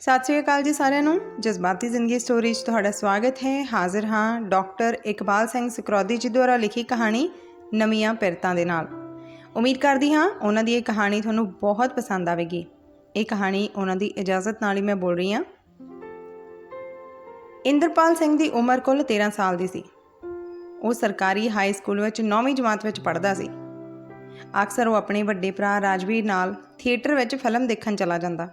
ਸਤਿ ਸ਼੍ਰੀ ਅਕਾਲ ਜੀ ਸਾਰਿਆਂ ਨੂੰ। ਜਜ਼ਬਾਤੀ ਜ਼ਿੰਦਗੀ ਸਟੋਰੀ 'ਚ ਤੁਹਾਡਾ ਸਵਾਗਤ ਹੈ। ਹਾਜ਼ਰ ਹਾਂ ਡਾਕਟਰ ਇਕਬਾਲ ਸਿੰਘ ਸਕਰੋਦੀ ਜੀ ਦੁਆਰਾ ਲਿਖੀ ਕਹਾਣੀ ਨਵੀਆਂ ਪਿਰਤਾਂ ਦੇ ਨਾਲ। ਉਮੀਦ ਕਰਦੀ ਹਾਂ ਉਹਨਾਂ ਦੀ ਇਹ ਕਹਾਣੀ ਤੁਹਾਨੂੰ ਬਹੁਤ ਪਸੰਦ ਆਵੇਗੀ। ਇਹ ਕਹਾਣੀ ਉਹਨਾਂ ਦੀ ਇਜਾਜ਼ਤ ਨਾਲ ਹੀ ਮੈਂ ਬੋਲ ਰਹੀ ਹਾਂ। ਇੰਦਰਪਾਲ ਸਿੰਘ ਦੀ ਉਮਰ ਕੁੱਲ 13 ਸਾਲ ਦੀ ਸੀ। ਉਹ ਸਰਕਾਰੀ ਹਾਈ ਸਕੂਲ ਵਿੱਚ 9ਵੀਂ ਜਮਾਤ ਵਿੱਚ ਪੜ੍ਹਦਾ ਸੀ। ਅਕਸਰ ਉਹ ਆਪਣੇ ਵੱਡੇ ਭਰਾ ਰਾਜਵੀਰ ਨਾਲ ਥੀਏਟਰ ਵਿੱਚ ਫਿਲਮ ਦੇਖਣ ਚਲਾ ਜਾਂਦਾ।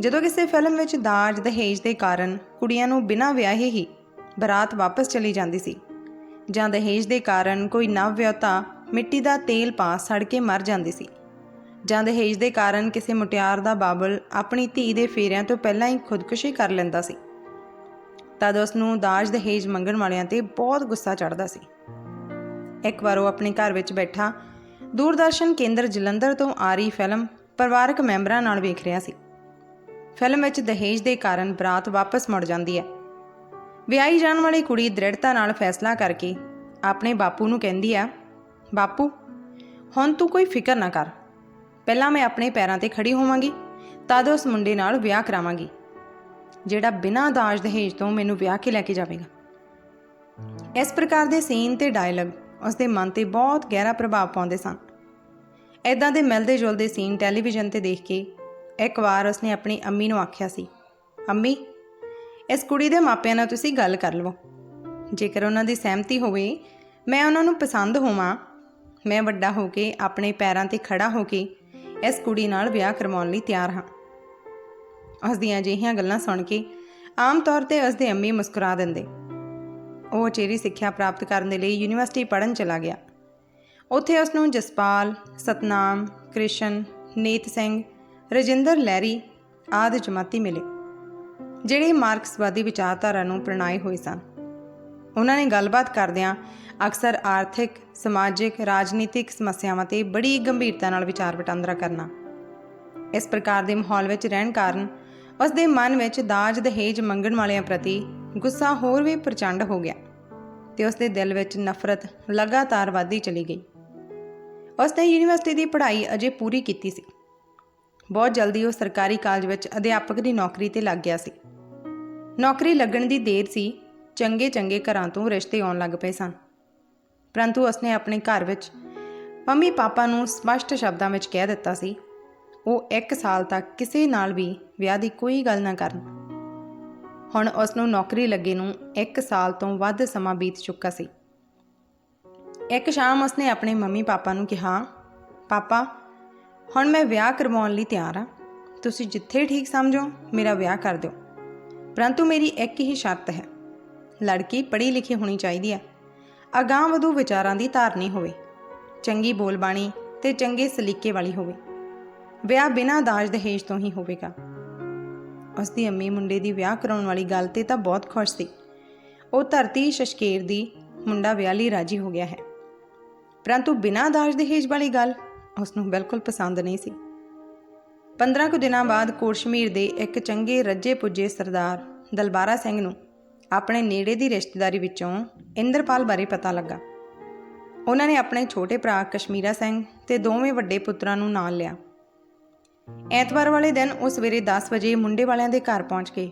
ਜਦੋਂ ਕਿਸੇ ਫਿਲਮ ਵਿੱਚ ਦਾਜ, ਦਹੇਜ ਦੇ ਕਾਰਨ ਕੁੜੀਆਂ ਨੂੰ ਬਿਨਾਂ ਵਿਆਹੇ ਹੀ ਬਰਾਤ ਵਾਪਸ ਚਲੀ ਜਾਂਦੀ ਸੀ ਜਾਂ ਦਹੇਜ ਦੇ ਕਾਰਨ ਕੋਈ ਨਵ ਵਿਆਹੁਤਾ ਮਿੱਟੀ ਦਾ ਤੇਲ ਪਾ ਸੜ ਕੇ ਮਰ ਜਾਂਦੀ ਸੀ ਜਾਂ ਦਹੇਜ ਦੇ ਕਾਰਨ ਕਿਸੇ ਮੁਟਿਆਰ ਦਾ ਬਾਬਲ ਆਪਣੀ ਧੀ ਦੇ ਫੇਰਿਆਂ ਤੋਂ ਪਹਿਲਾਂ ਹੀ ਖੁਦਕੁਸ਼ੀ ਕਰ ਲੈਂਦਾ ਸੀ। ਤਦ ਉਸ ਨੂੰ ਦਾਜ, ਦਹੇਜ ਮੰਗਣ ਵਾਲਿਆਂ ਤੇ ਬਹੁਤ ਗੁੱਸਾ ਚੜ੍ਹਦਾ ਸੀ। ਇੱਕ ਵਾਰ ਉਹ ਆਪਣੇ ਘਰ ਵਿੱਚ ਬੈਠਾ, ਦੂਰਦਰਸ਼ਨ ਕੇਂਦਰ ਜਲੰਧਰ ਤੋਂ ਆ ਰਹੀ ਫਿਲਮ ਪਰਿਵਾਰਕ ਮੈਂਬਰਾਂ ਨਾਲ ਵੇਖ ਰਿਹਾ ਸੀ। ਫਿਲਮ ਵਿੱਚ ਦਹੇਜ ਦੇ ਕਾਰਨ ਬਰਾਤ ਵਾਪਸ ਮੁੜ ਜਾਂਦੀ ਹੈ। ਵਿਆਹੀ ਜਾਣ ਵਾਲੀ ਕੁੜੀ ਦ੍ਰਿੜਤਾ ਨਾਲ ਫੈਸਲਾ ਕਰਕੇ ਆਪਣੇ ਬਾਪੂ ਨੂੰ ਕਹਿੰਦੀ ਆ, ਬਾਪੂ, ਹੁਣ ਤੂੰ ਕੋਈ ਫਿਕਰ ਨਾ ਕਰ। ਪਹਿਲਾਂ ਮੈਂ ਆਪਣੇ ਪੈਰਾਂ ਤੇ ਖੜੀ ਹੋਵਾਂਗੀ, ਤਦ ਉਸ ਮੁੰਡੇ ਨਾਲ ਵਿਆਹ ਕਰਾਵਾਂਗੀ, ਜਿਹੜਾ ਬਿਨਾਂ ਦਾਜ ਦਹੇਜ ਤੋਂ ਮੈਨੂੰ ਵਿਆਹ ਕੇ ਲੈ ਕੇ ਜਾਵੇਗਾ। ਇਸ ਪ੍ਰਕਾਰ ਦੇ ਸੀਨ ਤੇ ਡਾਇਲੌਗ ਉਸ ਦੇ ਮਨ ਤੇ ਬਹੁਤ ਗਹਿਰਾ ਪ੍ਰਭਾਵ ਪਾਉਂਦੇ ਸਨ। ਐਦਾਂ ਦੇ ਮਿਲਦੇ ਜੁਲਦੇ ਸੀਨ ਟੈਲੀਵਿਜ਼ਨ ਤੇ ਦੇਖ ਕੇ ਇੱਕ ਵਾਰ ਉਸਨੇ ਆਪਣੀ ਅੰਮੀ ਨੂੰ ਆਖਿਆ ਸੀ, ਅੰਮੀ, ਇਸ ਕੁੜੀ ਦੇ ਮਾਪਿਆਂ ਨਾਲ ਤੁਸੀਂ ਗੱਲ ਕਰ ਲਵੋ। ਜੇਕਰ ਉਹਨਾਂ ਦੀ ਸਹਿਮਤੀ ਹੋਵੇ, ਮੈਂ ਉਹਨਾਂ ਨੂੰ ਪਸੰਦ ਹੋਵਾਂ। ਮੈਂ ਵੱਡਾ ਹੋ ਕੇ ਆਪਣੇ ਪੈਰਾਂ ਤੇ ਖੜਾ ਹੋ ਕੇ ਇਸ ਕੁੜੀ ਨਾਲ ਵਿਆਹ ਕਰਵਾਉਣ ਲਈ ਤਿਆਰ ਹਾਂ। ਉਸ ਦੀਆਂ ਅਜਿਹੀਆਂ ਗੱਲਾਂ ਸੁਣ ਕੇ ਆਮ ਤੌਰ ਤੇ ਉਸ ਦੇ ਅੰਮੀ ਮੁਸਕਰਾ ਦਿੰਦੇ। ਉਹ ਉਚੇਰੀ ਸਿੱਖਿਆ ਪ੍ਰਾਪਤ ਕਰਨ ਦੇ ਲਈ ਯੂਨੀਵਰਸਿਟੀ ਪੜ੍ਹਨ ਚਲਾ ਗਿਆ। ਉੱਥੇ ਉਸ ਨੂੰ ਜਸਪਾਲ, ਸਤਨਾਮ, ਕ੍ਰਿਸ਼ਨ, ਨੀਤ ਸਿੰਘ ਰਜਿੰਦਰ ਲਹਿਰੀ ਆਦਿ ਜਮਾਤੀ ਮਿਲੇ, ਜਿਹੜੇ ਮਾਰਕਸਵਾਦੀ ਵਿਚਾਰਧਾਰਾ ਨੂੰ ਪ੍ਰਣਾਏ ਹੋਏ ਸਨ। ਉਹਨਾਂ ਨੇ ਗੱਲਬਾਤ ਕਰਦਿਆਂ ਅਕਸਰ ਆਰਥਿਕ, ਸਮਾਜਿਕ, ਰਾਜਨੀਤਿਕ ਸਮੱਸਿਆਵਾਂ ਤੇ ਬੜੀ ਗੰਭੀਰਤਾ ਨਾਲ ਵਿਚਾਰ ਵਟਾਂਦਰਾ ਕਰਨਾ। ਇਸ ਪ੍ਰਕਾਰ ਦੇ ਮਾਹੌਲ ਵਿੱਚ ਰਹਿਣ ਕਾਰਨ ਉਸ ਦੇ ਮਨ ਵਿੱਚ ਦਾਜ ਦਹੇਜ ਮੰਗਣ ਵਾਲਿਆਂ ਪ੍ਰਤੀ ਗੁੱਸਾ ਹੋਰ ਵੀ ਪ੍ਰਚੰਡ ਹੋ ਗਿਆ ਤੇ ਉਸ ਦੇ ਦਿਲ ਵਿੱਚ ਨਫ਼ਰਤ ਲਗਾਤਾਰ ਵਧਦੀ ਚਲੀ ਗਈ। ਉਸ ਨੇ ਯੂਨੀਵਰਸਿਟੀ ਦੀ ਪੜ੍ਹਾਈ ਅਜੇ ਪੂਰੀ ਕੀਤੀ ਸੀ। ਬਹੁਤ ਜਲਦੀ ਉਹ ਸਰਕਾਰੀ ਕਾਲਜ ਵਿੱਚ ਅਧਿਆਪਕ ਦੀ ਨੌਕਰੀ ਤੇ ਲੱਗ ਗਿਆ ਸੀ। ਨੌਕਰੀ ਲੱਗਣ ਦੀ ਦੇਰ ਸੀ, ਚੰਗੇ ਚੰਗੇ ਘਰਾਂ ਤੋਂ ਰਿਸ਼ਤੇ ਆਉਣ ਲੱਗ ਪਏ ਸਨ। ਪਰੰਤੂ ਉਸਨੇ ਆਪਣੇ ਘਰ ਵਿੱਚ ਮੰਮੀ ਪਾਪਾ ਨੂੰ ਸਪਸ਼ਟ ਸ਼ਬਦਾਂ ਵਿੱਚ ਕਹਿ ਦਿੱਤਾ ਸੀ, ਉਹ 1 ਸਾਲ ਤੱਕ ਕਿਸੇ ਨਾਲ ਵੀ ਵਿਆਹ ਦੀ ਕੋਈ ਗੱਲ ਨਾ ਕਰਨ। ਹੁਣ ਉਸ ਨੂੰ ਨੌਕਰੀ ਲੱਗੇ ਨੂੰ 1 ਸਾਲ ਤੋਂ ਵੱਧ ਸਮਾਂ ਬੀਤ ਚੁੱਕਾ ਸੀ। ਇੱਕ ਸ਼ਾਮ ਉਸਨੇ ਆਪਣੇ ਮੰਮੀ ਪਾਪਾ ਨੂੰ ਕਿਹਾ, ਪਾਪਾ ਹੁਣ ਮੈਂ ਵਿਆਹ ਕਰਵਾਉਣ ਲਈ ਤਿਆਰ ਹਾਂ। ਤੁਸੀਂ ਜਿੱਥੇ ਠੀਕ ਸਮਝੋ, ਮੇਰਾ ਵਿਆਹ ਕਰ ਦਿਓ। ਪਰੰਤੂ ਮੇਰੀ ਇੱਕ ਹੀ ਸ਼ਰਤ ਹੈ। ਲੜਕੀ ਪੜ੍ਹੀ ਲਿਖੀ ਹੋਣੀ ਚਾਹੀਦੀ ਹੈ। ਅਗਾਂਹ ਵਧੂ ਵਿਚਾਰਾਂ ਦੀ ਧਾਰਨੀ ਹੋਵੇ। ਚੰਗੀ ਬੋਲਬਾਣੀ ਤੇ ਚੰਗੇ ਸਲੀਕੇ ਵਾਲੀ ਹੋਵੇ। ਵਿਆਹ ਬਿਨਾਂ ਦਾਜ ਦਹੇਜ ਤੋਂ ਹੀ ਹੋਵੇਗਾ। ਉਸ ਦੀ ਅੰਮੀ ਮੁੰਡੇ ਦੀ ਵਿਆਹ ਕਰਾਉਣ ਵਾਲੀ ਗੱਲ ਤੇ ਤਾਂ ਬਹੁਤ ਖੁਸ਼ ਸੀ। ਉਹ ਧਰਤੀ ਸ਼ਸ਼ਕੇਰ ਦੀ ਮੁੰਡਾ ਵਿਆਹ ਲਈ ਰਾਜੀ ਹੋ ਗਿਆ ਹੈ। ਪਰੰਤੂ ਬਿਨਾਂ ਦਾਜ ਦਹੇਜ ਵਾਲੀ ਗੱਲ ਉਸ ਨੂੰ ਬਿਲਕੁਲ ਪਸੰਦ ਨਹੀਂ ਸੀ। 15 ਕੁ ਦਿਨਾਂ ਬਾਅਦ ਕੋਟਸ਼ਮੀਰ ਦੇ ਇੱਕ ਚੰਗੇ ਰੱਜੇ ਪੁੱਜੇ ਸਰਦਾਰ ਦਲਬਾਰਾ ਸਿੰਘ ਨੂੰ ਆਪਣੇ ਨੇੜੇ ਦੀ ਰਿਸ਼ਤੇਦਾਰੀ ਵਿੱਚੋਂ ਇੰਦਰਪਾਲ ਬਾਰੇ ਪਤਾ ਲੱਗਾ। ਉਹਨਾਂ ਨੇ ਆਪਣੇ ਛੋਟੇ ਭਰਾ ਕਸ਼ਮੀਰਾ ਸਿੰਘ ਤੇ ਦੋਵੇਂ ਵੱਡੇ ਪੁੱਤਰਾਂ ਨੂੰ ਨਾਲ ਲਿਆ। ਐਤਵਾਰ ਵਾਲੇ ਦਿਨ ਉਹ ਸਵੇਰੇ 10 ਵਜੇ ਮੁੰਡੇ ਵਾਲਿਆਂ ਦੇ ਘਰ ਪਹੁੰਚ ਗਏ।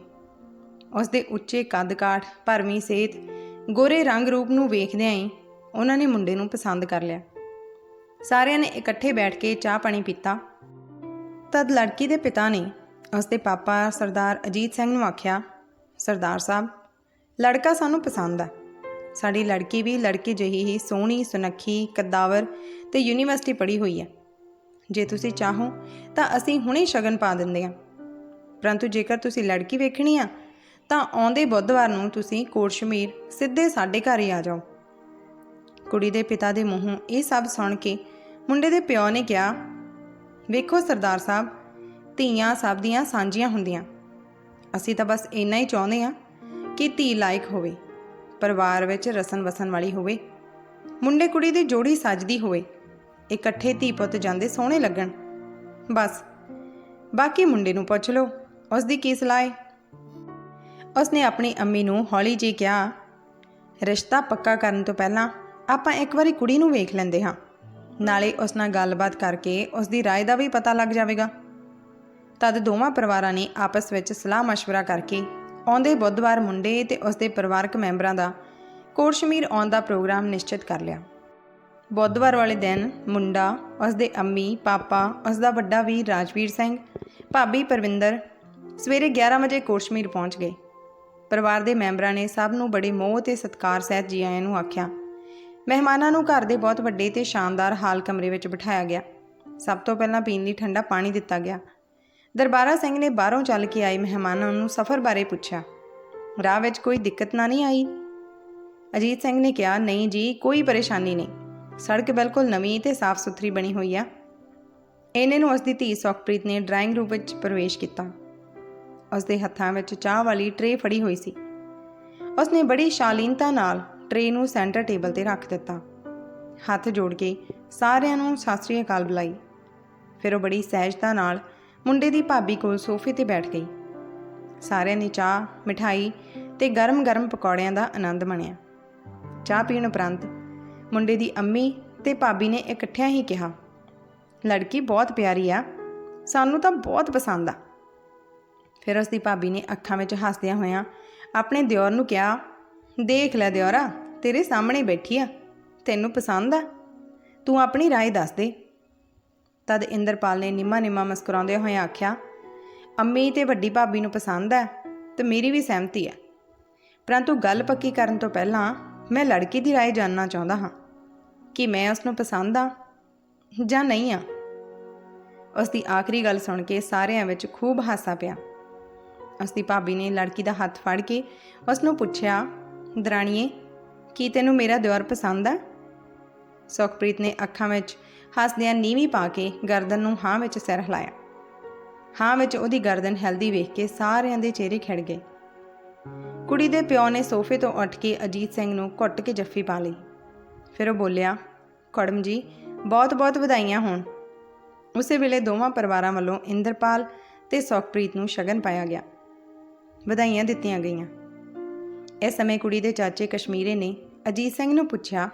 ਉਸ ਦੇ ਉੱਚੇ ਕੱਦ-ਕਾਠ, ਭਰਵੀਂ ਸਿਹਤ ਗੋਰੇ ਰੰਗ ਰੂਪ ਨੂੰ ਵੇਖਦਿਆਂ ਹੀ ਉਹਨਾਂ ਨੇ ਮੁੰਡੇ ਨੂੰ ਪਸੰਦ ਕਰ ਲਿਆ। ਸਾਰਿਆਂ ਨੇ ਇਕੱਠੇ ਬੈਠ ਕੇ ਚਾਹ ਪਾਣੀ ਪੀਤਾ। ਤਦ ਲੜਕੀ ਦੇ ਪਿਤਾ ਨੇ ਉਸ ਦੇ ਪਾਪਾ ਸਰਦਾਰ ਅਜੀਤ ਸਿੰਘ ਨੂੰ ਆਖਿਆ, ਸਰਦਾਰ ਸਾਹਿਬ, ਲੜਕਾ ਸਾਨੂੰ ਪਸੰਦ ਹੈ ਸਾਡੀ ਲੜਕੀ ਵੀ ਲੜਕੀ ਜਿਹੀ ਹੀ ਸੋਹਣੀ, ਸੁਨੱਖੀ, ਕਦਾਵਰ ਤੇ ਯੂਨੀਵਰਸਿਟੀ ਪੜ੍ਹੀ ਹੋਈ ਹੈ ਜੇ ਤੁਸੀਂ ਚਾਹੋ ਤਾਂ ਅਸੀਂ ਹੁਣੇ ਸ਼ਗਨ ਪਾ ਦਿੰਦੇ ਹਾਂ ਪਰੰਤੂ ਜੇਕਰ ਤੁਸੀਂ ਲੜਕੀ ਵੇਖਣੀ ਆ, ਤਾਂ ਆਉਂਦੇ ਬੁੱਧਵਾਰ ਨੂੰ ਤੁਸੀਂ ਕੋਟਸ਼ਮੀਰ ਸਿੱਧੇ ਸਾਡੇ ਘਰ ਹੀ ਆ ਜਾਓ। ਕੁੜੀ ਦੇ ਪਿਤਾ ਦੇ ਮੂੰਹੋਂ ਇਹ ਸਭ ਸੁਣ ਕੇ ਮੁੰਡੇ ਦੇ ਪਿਓ ਨੇ ਕਿਹਾ, ਵੇਖੋ ਸਰਦਾਰ ਸਾਹਿਬ, ਧੀਆਂ ਸਭ ਦੀਆਂ ਸਾਂਝੀਆਂ ਹੁੰਦੀਆਂ। ਅਸੀਂ ਤਾਂ ਬਸ ਇੰਨਾ ਹੀ ਚਾਹੁੰਦੇ ਆ ਕਿ ਧੀ ਲਾਇਕ ਹੋਵੇ, ਪਰਿਵਾਰ ਵਿੱਚ ਰਸਨ ਵਸਣ ਵਾਲੀ ਹੋਵੇ, ਮੁੰਡੇ ਕੁੜੀ ਦੀ ਜੋੜੀ ਸੱਜਦੀ ਹੋਵੇ, ਇਕੱਠੇ ਧੀ ਪੁੱਤ ਜਾਂਦੇ ਸੋਹਣੇ ਲੱਗਣ। ਬਸ, ਬਾਕੀ ਮੁੰਡੇ ਨੂੰ ਪੁੱਛ ਲਓ ਉਸ ਦੀ ਕੀ ਸਲਾਹ ਹੈ ਉਸਨੇ ਆਪਣੀ ਅੰਮੀ ਨੂੰ ਹੌਲੀ ਜਿਹੀ ਕਿਹਾ, ਰਿਸ਼ਤਾ ਪੱਕਾ ਕਰਨ ਤੋਂ ਪਹਿਲਾਂ ਆਪਾਂ ਇੱਕ ਵਾਰੀ ਕੁੜੀ ਨੂੰ ਵੇਖ ਲੈਂਦੇ ਹਾਂ ਨਾਲੇ ਉਸ ਨਾਲ ਗੱਲਬਾਤ ਕਰਕੇ ਉਸ ਦੀ رائے ਦਾ ਵੀ ਪਤਾ ਲੱਗ ਜਾਵੇਗਾ ਤਦ ਦੋਵਾਂ ਪਰਿਵਾਰਾਂ ਨੇ ਆਪਸ ਵਿੱਚ ਸਲਾਹ مشورہ ਕਰਕੇ ਆਉਂਦੇ ਬੁੱਧਵਾਰ ਮੁੰਡੇ ਤੇ ਉਸਦੇ ਪਰਿਵਾਰਕ ਮੈਂਬਰਾਂ ਦਾ ਕੋਟਸ਼ਮੀਰ ਆਉਣ ਦਾ ਪ੍ਰੋਗਰਾਮ ਨਿਸ਼ਚਿਤ ਕਰ ਲਿਆ ਬੁੱਧਵਾਰ ਵਾਲੇ ਦਿਨ ਮੁੰਡਾ ਉਸਦੇ ਅੰਮੀ ਪਾਪਾ ਉਸਦਾ ਵੱਡਾ ਵੀਰ ਰਾਜਵੀਰ ਸਿੰਘ ਭਾਬੀ ਪਰਵਿੰਦਰ ਸਵੇਰੇ 11 ਵਜੇ ਕੋਟਸ਼ਮੀਰ ਪਹੁੰਚ ਗਏ ਪਰਿਵਾਰ ਦੇ ਮੈਂਬਰਾਂ ਨੇ ਸਭ ਨੂੰ ਬੜੇ ਮੋਹ ਤੇ ਸਤਿਕਾਰ ਸਹਿਤ ਜੀ ਆਇਆਂ ਨੂੰ ਆਖਿਆ ਮਹਿਮਾਨਾਂ ਨੂੰ ਘਰ ਦੇ ਬਹੁਤ ਵੱਡੇ ਤੇ ਸ਼ਾਨਦਾਰ ਹਾਲ ਕਮਰੇ ਵਿੱਚ ਬਿਠਾਇਆ ਗਿਆ। ਸਭ ਤੋਂ ਪਹਿਲਾਂ ਪੀਣ ਲਈ ਠੰਡਾ ਪਾਣੀ ਦਿੱਤਾ ਗਿਆ। ਦਰਬਾਰਾ ਸਿੰਘ ਨੇ ਬਾਹਰੋਂ ਚੱਲ ਕੇ ਆਏ ਮਹਿਮਾਨਾਂ ਨੂੰ ਸਫ਼ਰ ਬਾਰੇ ਪੁੱਛਿਆ। ਰਾਹ ਵਿੱਚ ਕੋਈ ਦਿੱਕਤ ਨਾ ਨਹੀਂ ਆਈ? ਅਜੀਤ ਸਿੰਘ ਨੇ ਕਿਹਾ, ਨਹੀਂ ਜੀ, ਕੋਈ ਪਰੇਸ਼ਾਨੀ ਨਹੀਂ। ਸੜਕ ਬਿਲਕੁਲ ਨਵੀਂ ਤੇ ਸਾਫ਼ ਸੁਥਰੀ ਬਣੀ ਹੋਈ ਆ। ਇਹਨੇ ਨੂੰ ਉਸ ਦੀ ਧੀ ਸੁਖਪ੍ਰੀਤ ਨੇ ਡਰਾਇੰਗ ਰੂਮ ਵਿੱਚ ਪ੍ਰਵੇਸ਼ ਕੀਤਾ। ਉਸਦੇ ਹੱਥਾਂ ਵਿੱਚ ਚਾਹ ਵਾਲੀ ਟਰੇ ਫੜੀ ਹੋਈ ਸੀ। ਉਸਨੇ ਬੜੀ ਸ਼ਾਲੀਨਤਾ ਨਾਲ ਟਰੇ ਨੂੰ ਸੈਂਟਰ ਟੇਬਲ ਤੇ ਰੱਖ ਦਿੱਤਾ। ਹੱਥ ਜੋੜ ਕੇ ਸਾਰਿਆਂ ਨੂੰ ਸਤਿ ਸ੍ਰੀ ਅਕਾਲ ਬੁਲਾਈ। ਫਿਰ ਉਹ ਬੜੀ ਸਹਿਜਤਾ ਨਾਲ ਮੁੰਡੇ ਦੀ ਭਾਬੀ ਕੋਲ ਸੋਫੇ ਤੇ ਬੈਠ ਗਈ। ਸਾਰਿਆਂ ਨੇ ਚਾਹ, ਮਿਠਾਈ ਤੇ ਗਰਮ-ਗਰਮ ਪਕੌੜਿਆਂ ਦਾ ਆਨੰਦ ਮਾਣਿਆ। ਚਾਹ ਪੀਣ ਉਪਰੰਤ ਮੁੰਡੇ ਦੀ ਅੰਮੀ ਤੇ ਭਾਬੀ ਨੇ ਇਕੱਠਿਆਂ ਹੀ ਕਿਹਾ, ਲੜਕੀ ਬਹੁਤ ਪਿਆਰੀ ਆ, ਸਾਨੂੰ ਤਾਂ ਬਹੁਤ ਪਸੰਦ ਆ। ਫਿਰ ਉਸ ਦੀ ਭਾਬੀ ਨੇ ਅੱਖਾਂ ਵਿੱਚ ਹੱਸਦਿਆਂ ਹੋਇਆਂ ਆਪਣੇ ਦਿਓਰ ਨੂੰ ਕਿਹਾ ਦੇਖ ਲੈ ਦਿਓਰਾ ਤੇਰੇ ਸਾਹਮਣੇ ਬੈਠੀ ਆ ਤੈਨੂੰ ਪਸੰਦ ਆ ਤੂੰ ਆਪਣੀ رائے ਦੱਸ ਦੇ ਤਦ ਇੰਦਰਪਾਲ ਨੇ ਨਿਮਾ ਨਿਮਾ ਮੁਸਕਰਾਉਂਦੇ ਹੋਏ ਆਖਿਆ ਅੰਮੀ ਤੇ ਵੱਡੀ ਭਾਬੀ ਨੂੰ ਪਸੰਦ ਹੈ ਤੇ ਮੇਰੀ ਵੀ ਸਹਿਮਤੀ ਹੈ ਪਰੰਤੂ ਗੱਲ ਪੱਕੀ ਕਰਨ ਤੋਂ ਪਹਿਲਾਂ ਮੈਂ ਲੜਕੀ ਦੀ رائے ਜਾਣਨਾ ਚਾਹੁੰਦਾ ਹਾਂ ਕਿ ਮੈਂ ਉਸ ਨੂੰ ਪਸੰਦ ਆ ਜਾਂ ਨਹੀਂ ਆ ਉਸ ਦੀ ਆਖਰੀ ਗੱਲ ਸੁਣ ਕੇ ਸਾਰਿਆਂ ਵਿੱਚ ਖੂਬ ਹਾਸਾ ਪਿਆ ਉਸ ਦੀ ਭਾਬੀ ਨੇ ਲੜਕੀ ਦਾ ਹੱਥ ਫੜ ਕੇ ਉਸ ਨੂੰ ਪੁੱਛਿਆ ਦਰਾਣੀਏ, ਕੀ ਤੈਨੂੰ ਮੇਰਾ ਦਿਓਰ ਪਸੰਦ ਆ? ਸੁਖਪ੍ਰੀਤ ਨੇ ਅੱਖਾਂ ਵਿੱਚ ਹੱਸਦਿਆਂ ਨੀਵੀਂ ਪਾ ਕੇ ਗਰਦਨ ਨੂੰ ਹਾਂ ਵਿੱਚ ਸਿਰ ਹਿਲਾਇਆ। ਹਾਂ ਵਿੱਚ ਉਹਦੀ ਗਰਦਨ ਹਿਲਦੀ ਵੇਖ ਕੇ ਸਾਰਿਆਂ ਦੇ ਚਿਹਰੇ ਖਿੜ ਗਏ। ਕੁੜੀ ਦੇ ਪਿਓ ਨੇ ਸੋਫੇ ਤੋਂ ਉੱਠ ਕੇ ਅਜੀਤ ਸਿੰਘ ਨੂੰ ਘੁੱਟ ਕੇ ਜੱਫੀ ਪਾ ਲਈ। ਫਿਰ ਉਹ ਬੋਲਿਆ, ਕੜਮ ਜੀ, ਬਹੁਤ-ਬਹੁਤ ਵਧਾਈਆਂ ਹੋਣ। ਉਸੇ ਵੇਲੇ ਦੋਵਾਂ ਪਰਿਵਾਰਾਂ ਵੱਲੋਂ ਇੰਦਰਪਾਲ ਤੇ ਸੁਖਪ੍ਰੀਤ ਨੂੰ ਸ਼ਗਨ ਪਾਇਆ ਗਿਆ। ਵਧਾਈਆਂ ਦਿੱਤੀਆਂ ਗਈਆਂ। ਇਸ ਸਮੇਂ ਕੁੜੀ ਦੇ ਚਾਚੇ ਕਸ਼ਮੀਰੇ ਨੇ ਅਜੀਤ ਸਿੰਘ ਨੂੰ ਪੁੱਛਿਆ,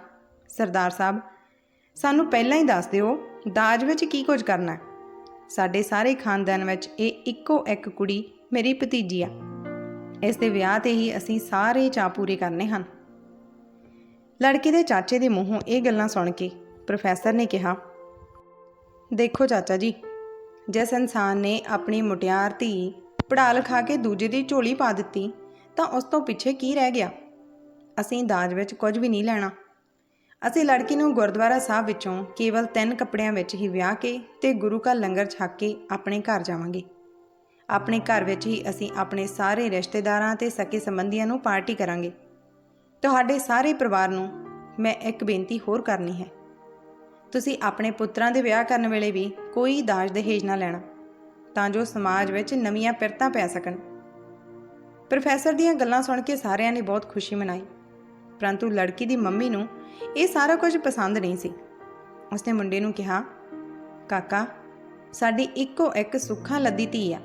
ਸਰਦਾਰ ਸਾਹਿਬ, ਸਾਨੂੰ ਪਹਿਲਾਂ ਹੀ ਦੱਸ ਦਿਓ, ਦਾਜ ਵਿੱਚ ਕੀ ਕੁਝ ਕਰਨਾ ਸਾਡੇ ਸਾਰੇ ਖਾਨਦਾਨ ਵਿੱਚ ਇਹ ਇੱਕੋ ਇੱਕ ਕੁੜੀ ਮੇਰੀ ਭਤੀਜੀ ਆ। ਇਸ ਦੇ ਵਿਆਹ ਤੇ ਹੀ ਅਸੀਂ ਸਾਰੇ ਚਾਅ ਪੂਰੇ ਕਰਨੇ ਹਨ। ਲੜਕੀ ਦੇ ਚਾਚੇ ਦੇ ਮੂੰਹੋਂ ਇਹ ਗੱਲਾਂ ਸੁਣ ਕੇ ਪ੍ਰੋਫੈਸਰ ਨੇ ਕਿਹਾ, ਦੇਖੋ ਚਾਚਾ ਜੀ, ਜਿਸ ਇਨਸਾਨ ਨੇ ਆਪਣੀ ਮੁਟਿਆਰ ਧੀ ਪੜ੍ਹਾ ਲਿਖਾ ਕੇ ਦੂਜੇ ਦੀ ਝੋਲੀ ਪਾ ਦਿੱਤੀ ਤਾਂ ਉਸ ਤੋਂ ਪਿੱਛੇ ਕੀ ਰਹਿ ਗਿਆ? ਅਸੀਂ ਦਾਜ ਵਿੱਚ ਕੁਝ ਵੀ ਨਹੀਂ ਲੈਣਾ। ਅਸੀਂ ਲੜਕੀ ਨੂੰ ਗੁਰਦੁਆਰਾ ਸਾਹਿਬ ਵਿੱਚੋਂ ਕੇਵਲ ਤਿੰਨ ਕੱਪੜਿਆਂ ਵਿੱਚ ਹੀ ਵਿਆਹ ਕੇ ਤੇ ਗੁਰੂ ਕਾ ਲੰਗਰ ਛਕ ਕੇ ਆਪਣੇ ਘਰ ਜਾਵਾਂਗੇ। ਆਪਣੇ ਘਰ ਵਿੱਚ ਹੀ ਅਸੀਂ ਆਪਣੇ ਸਾਰੇ ਰਿਸ਼ਤੇਦਾਰਾਂ ਤੇ ਸਕੇ ਸੰਬੰਧੀਆਂ ਨੂੰ ਪਾਰਟੀ ਕਰਾਂਗੇ। ਤੁਹਾਡੇ ਸਾਰੇ ਪਰਿਵਾਰ ਨੂੰ ਮੈਂ ਇੱਕ ਬੇਨਤੀ ਹੋਰ ਕਰਨੀ ਹੈ। ਤੁਸੀਂ ਆਪਣੇ ਪੁੱਤਰਾਂ ਦੇ ਵਿਆਹ ਕਰਨ ਵੇਲੇ ਵੀ ਕੋਈ ਦਾਜ ਦਹੇਜ ਨਾ ਲੈਣਾ, ਤਾਂ ਜੋ ਸਮਾਜ ਵਿੱਚ ਨਵੀਆਂ ਪਿਰਤਾਂ ਪੈ ਸਕਣ। ਪ੍ਰੋਫੈਸਰ ਦੀਆਂ ਗੱਲਾਂ ਸੁਣ ਕੇ ਸਾਰਿਆਂ ਨੇ ਬਹੁਤ ਖੁਸ਼ੀ ਮਨਾਈ। ਪਰੰਤੂ ਲੜਕੀ ਦੀ ਮੰਮੀ ਨੂੰ ਇਹ ਸਾਰਾ ਕੁਝ ਪਸੰਦ ਨਹੀਂ ਸੀ। ਉਸਨੇ ਮੁੰਡੇ ਨੂੰ ਕਿਹਾ, ਕਾਕਾ, ਸਾਡੀ ਇੱਕੋ ਇੱਕ ਸੁੱਖਾਂ ਲੱਦੀ ਧੀ ਆ।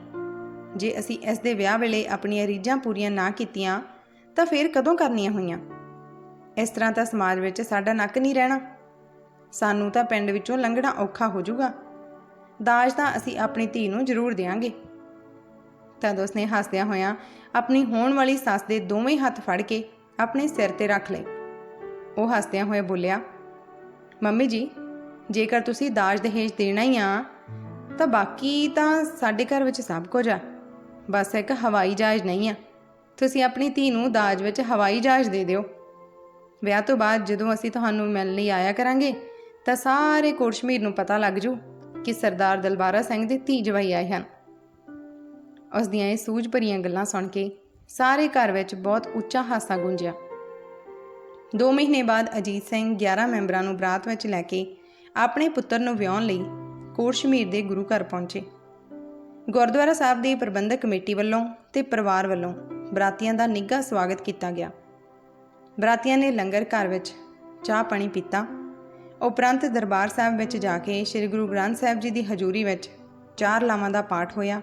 ਜੇ ਅਸੀਂ ਇਸ ਦੇ ਵਿਆਹ ਵੇਲੇ ਆਪਣੀਆਂ ਰੀਝਾਂ ਪੂਰੀਆਂ ਨਾ ਕੀਤੀਆਂ, ਤਾਂ ਫਿਰ ਕਦੋਂ ਕਰਨੀਆਂ ਹੋਈਆਂ? ਇਸ ਤਰ੍ਹਾਂ ਤਾਂ ਸਮਾਜ ਵਿੱਚ ਸਾਡਾ ਨੱਕ ਨਹੀਂ ਰਹਿਣਾ। ਸਾਨੂੰ ਤਾਂ ਪਿੰਡ ਵਿੱਚੋਂ ਲੰਘਣਾ ਔਖਾ ਹੋ ਜਾਊਗਾ। ਦਾਜ ਤਾਂ ਅਸੀਂ ਆਪਣੀ ਧੀ ਨੂੰ ਜ਼ਰੂਰ ਦੇਵਾਂਗੇ ਤਦ ਉਸਨੇ ਹੱਸਦਿਆਂ ਹੋਇਆਂ ਆਪਣੀ ਹੋਣ ਵਾਲੀ ਸੱਸ ਦੇ ਦੋਵੇਂ ਹੱਥ ਫੜ ਕੇ ਆਪਣੇ ਸਿਰ ਤੇ ਰੱਖ ਲਏ। ਉਹ ਹੱਸਦਿਆਂ ਹੋਏ ਬੋਲਿਆ, ਮੰਮੀ ਜੀ, ਜੇਕਰ ਤੁਸੀਂ ਦਾਜ ਦਹੇਜ ਦੇਣਾ ਹੀ ਆ, ਤਾਂ ਬਾਕੀ ਤਾਂ ਸਾਡੇ ਘਰ ਵਿੱਚ ਸਭ ਕੁਝ ਆ। ਬਸ ਇੱਕ ਹਵਾਈ ਜਹਾਜ਼ ਨਹੀਂ ਆ। ਤੁਸੀਂ ਆਪਣੀ ਧੀ ਨੂੰ ਦਾਜ ਵਿੱਚ ਹਵਾਈ ਜਹਾਜ਼ ਦੇ ਦਿਓ। ਵਿਆਹ ਤੋਂ ਬਾਅਦ ਜਦੋਂ ਅਸੀਂ ਤੁਹਾਨੂੰ ਮਿਲਣ ਲਈ ਆਇਆ ਕਰਾਂਗੇ, ਤਾਂ ਸਾਰੇ ਕੋਟਸ਼ਮੀਰ ਨੂੰ ਪਤਾ ਲੱਗ ਜੂ ਕਿ ਸਰਦਾਰ ਦਲਬਾਰਾ ਸਿੰਘ ਦੇ ਧੀ ਜਵਾਈ ਆਏ ਹਨ। ਉਸ ਦੀਆਂ ਇਹ ਸੂਝ ਭਰੀਆਂ ਗੱਲਾਂ ਸੁਣ ਕੇ ਸਾਰੇ ਘਰ ਵਿੱਚ ਬਹੁਤ ਉੱਚਾ ਹਾਸਾ ਗੂੰਜਿਆ। 2 ਮਹੀਨੇ ਬਾਅਦ ਅਜੀਤ ਸਿੰਘ 11 ਮੈਂਬਰਾਂ ਨੂੰ ਬਰਾਤ ਵਿੱਚ ਲੈ ਕੇ ਆਪਣੇ ਪੁੱਤਰ ਨੂੰ ਵਿਆਹਣ ਲਈ ਕੋਟਸ਼ਮੀਰ ਦੇ ਗੁਰੂ ਘਰ ਪਹੁੰਚੇ। ਗੁਰਦੁਆਰਾ ਸਾਹਿਬ ਦੀ ਪ੍ਰਬੰਧਕ ਕਮੇਟੀ ਵੱਲੋਂ ਤੇ ਪਰਿਵਾਰ ਵੱਲੋਂ ਬਰਾਤੀਆਂ ਦਾ ਨਿੱਘਾ ਸਵਾਗਤ ਕੀਤਾ ਗਿਆ। ਬਰਾਤੀਆਂ ਨੇ ਲੰਗਰ ਘਰ ਵਿੱਚ ਚਾਹ ਪਾਣੀ ਪੀਤਾ। ਉਪਰੰਤ ਦਰਬਾਰ ਸਾਹਿਬ ਵਿੱਚ ਜਾ ਕੇ ਸ੍ਰੀ ਗੁਰੂ ਗ੍ਰੰਥ ਸਾਹਿਬ ਜੀ ਦੀ ਹਜ਼ੂਰੀ ਵਿੱਚ ਚਾਰ ਲਾਵਾਂ ਦਾ ਪਾਠ ਹੋਇਆ।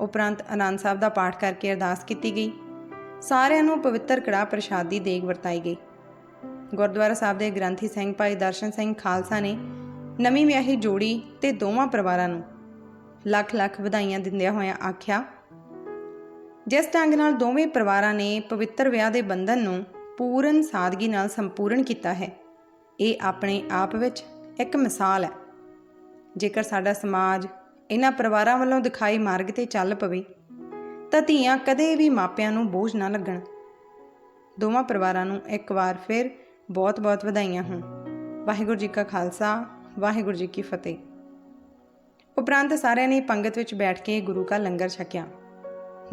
ਉਪਰੰਤ ਆਨੰਦ ਸਾਹਿਬ ਦਾ ਪਾਠ ਕਰਕੇ ਅਰਦਾਸ ਕੀਤੀ ਗਈ। ਸਾਰਿਆਂ ਨੂੰ ਪਵਿੱਤਰ ਕੜਾ ਪ੍ਰਸ਼ਾਦ ਦੀ ਦੇਗ ਵਰਤਾਈ ਗਈ। ਗੁਰਦੁਆਰਾ ਸਾਹਿਬ ਦੇ ਗ੍ਰੰਥੀ ਸਿੰਘ ਭਾਈ ਦਰਸ਼ਨ ਸਿੰਘ ਖਾਲਸਾ ਨੇ ਨਵੀਂ ਵਿਆਹੀ ਜੋੜੀ ਤੇ ਦੋਵਾਂ ਪਰਿਵਾਰਾਂ ਨੂੰ ਲੱਖ ਲੱਖ ਵਧਾਈਆਂ ਦਿੰਦਿਆਂ ਹੋਇਆਂ ਆਖਿਆ, ਜਿਸ ਢੰਗ ਨਾਲ ਦੋਵੇਂ ਪਰਿਵਾਰਾਂ ਨੇ ਪਵਿੱਤਰ ਵਿਆਹ ਦੇ ਬੰਧਨ ਨੂੰ ਪੂਰਨ ਸਾਦਗੀ ਨਾਲ ਸੰਪੂਰਨ ਕੀਤਾ ਹੈ, ਇਹ ਆਪਣੇ ਆਪ ਵਿੱਚ ਇੱਕ ਮਿਸਾਲ ਹੈ। ਜੇਕਰ ਸਾਡਾ ਸਮਾਜ ਇਹਨਾਂ ਪਰਿਵਾਰਾਂ ਵੱਲੋਂ ਦਿਖਾਈ ਮਾਰਗ ਤੇ ਚੱਲ ਪਵੇ, ਤਾਂ ਧੀਆਂ ਕਦੇ ਵੀ ਮਾਪਿਆਂ ਨੂੰ ਬੋਝ ਨਾ ਲੱਗਣ। ਦੋਵਾਂ ਪਰਿਵਾਰਾਂ ਨੂੰ ਇੱਕ ਵਾਰ ਫਿਰ ਬਹੁਤ-ਬਹੁਤ ਵਧਾਈਆਂ ਹੋਣ। ਵਾਹਿਗੁਰੂ ਜੀ ਕਾ ਖਾਲਸਾ, ਵਾਹਿਗੁਰੂ ਜੀ ਕੀ ਫਤਿਹ। ਉਪਰੰਤ ਸਾਰਿਆਂ ਨੇ ਪੰਗਤ ਵਿੱਚ ਬੈਠ ਕੇ ਗੁਰੂ ਕਾ ਲੰਗਰ ਛਕਿਆ।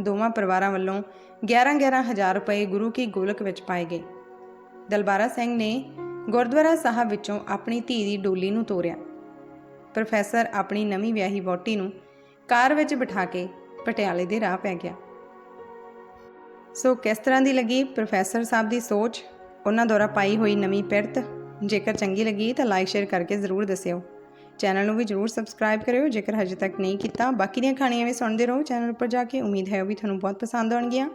ਦੋਵਾਂ ਪਰਿਵਾਰਾਂ ਵੱਲੋਂ 11-11 ਹਜ਼ਾਰ ਰੁਪਏ ਗੁਰੂ ਕੀ ਗੋਲਕ ਵਿੱਚ ਪਾਏ ਗਏ। ਦਲਬਾਰਾ ਸਿੰਘ ਨੇ ਗੁਰਦੁਆਰਾ ਸਾਹਿਬ ਵਿੱਚੋਂ ਆਪਣੀ ਧੀ ਦੀ ਡੋਲੀ ਨੂੰ ਤੋਰਿਆ। ਪ੍ਰੋਫੈਸਰ ਆਪਣੀ ਨਵੀਂ ਵਿਆਹੀ ਵਹੁਟੀ ਨੂੰ ਕਾਰ ਵਿੱਚ ਬਿਠਾ ਕੇ ਪਟਿਆਲੇ ਦੇ ਰਾਹ ਪੈ ਗਿਆ। ਸੋ ਕਿਸ ਤਰ੍ਹਾਂ ਦੀ ਲੱਗੀ ਪ੍ਰੋਫੈਸਰ ਸਾਹਿਬ ਦੀ ਸੋਚ? ਉਹਨਾਂ ਦੁਆਰਾ ਪਾਈ ਹੋਈ ਨਵੀਂ ਪਿਰਤ? ਜੇਕਰ ਚੰਗੀ ਲੱਗੀ ਤਾਂ ਲਾਈਕ ਸ਼ੇਅਰ ਕਰਕੇ ਜ਼ਰੂਰ ਦੱਸਿਓ। ਚੈਨਲ ਨੂੰ ਵੀ ਜ਼ਰੂਰ ਸਬਸਕ੍ਰਾਈਬ ਕਰਿਓ, ਜੇਕਰ ਹਜੇ ਤੱਕ ਨਹੀਂ ਕੀਤਾ। ਬਾਕੀ ਦੀਆਂ ਕਹਾਣੀਆਂ ਵੀ ਸੁਣਦੇ ਰਹੋ। ਚੈਨਲ ਉੱਪਰ ਜਾ ਕੇ ਉਮੀਦ ਹੈ ਉਹ ਵੀ ਤੁਹਾਨੂੰ ਬਹੁਤ ਪਸੰਦ ਆਉਣਗੀਆਂ।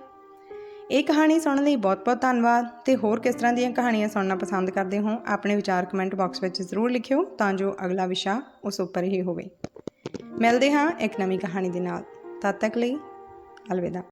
ਇਹ ਕਹਾਣੀ ਸੁਣਨ ਲਈ ਬਹੁਤ-ਬਹੁਤ ਧੰਨਵਾਦ। ਤੇ ਹੋਰ ਕਿਸ ਤਰ੍ਹਾਂ ਦੀਆਂ ਕਹਾਣੀਆਂ ਸੁਣਨਾ ਪਸੰਦ ਕਰਦੇ ਹੋ, ਆਪਣੇ ਵਿਚਾਰ ਕਮੈਂਟ ਬਾਕਸ ਵਿੱਚ ਜ਼ਰੂਰ ਲਿਖਿਓ ਤਾਂ ਜੋ ਅਗਲਾ ਵਿਸ਼ਾ ਉਸ ਉੱਪਰ ਹੀ ਹੋਵੇ। ਮਿਲਦੇ ਹਾਂ ਇੱਕ ਨਵੀਂ ਕਹਾਣੀ ਦੇ ਨਾਲ। ਤਦ ਤੱਕ ਲਈ ਅਲਵਿਦਾ।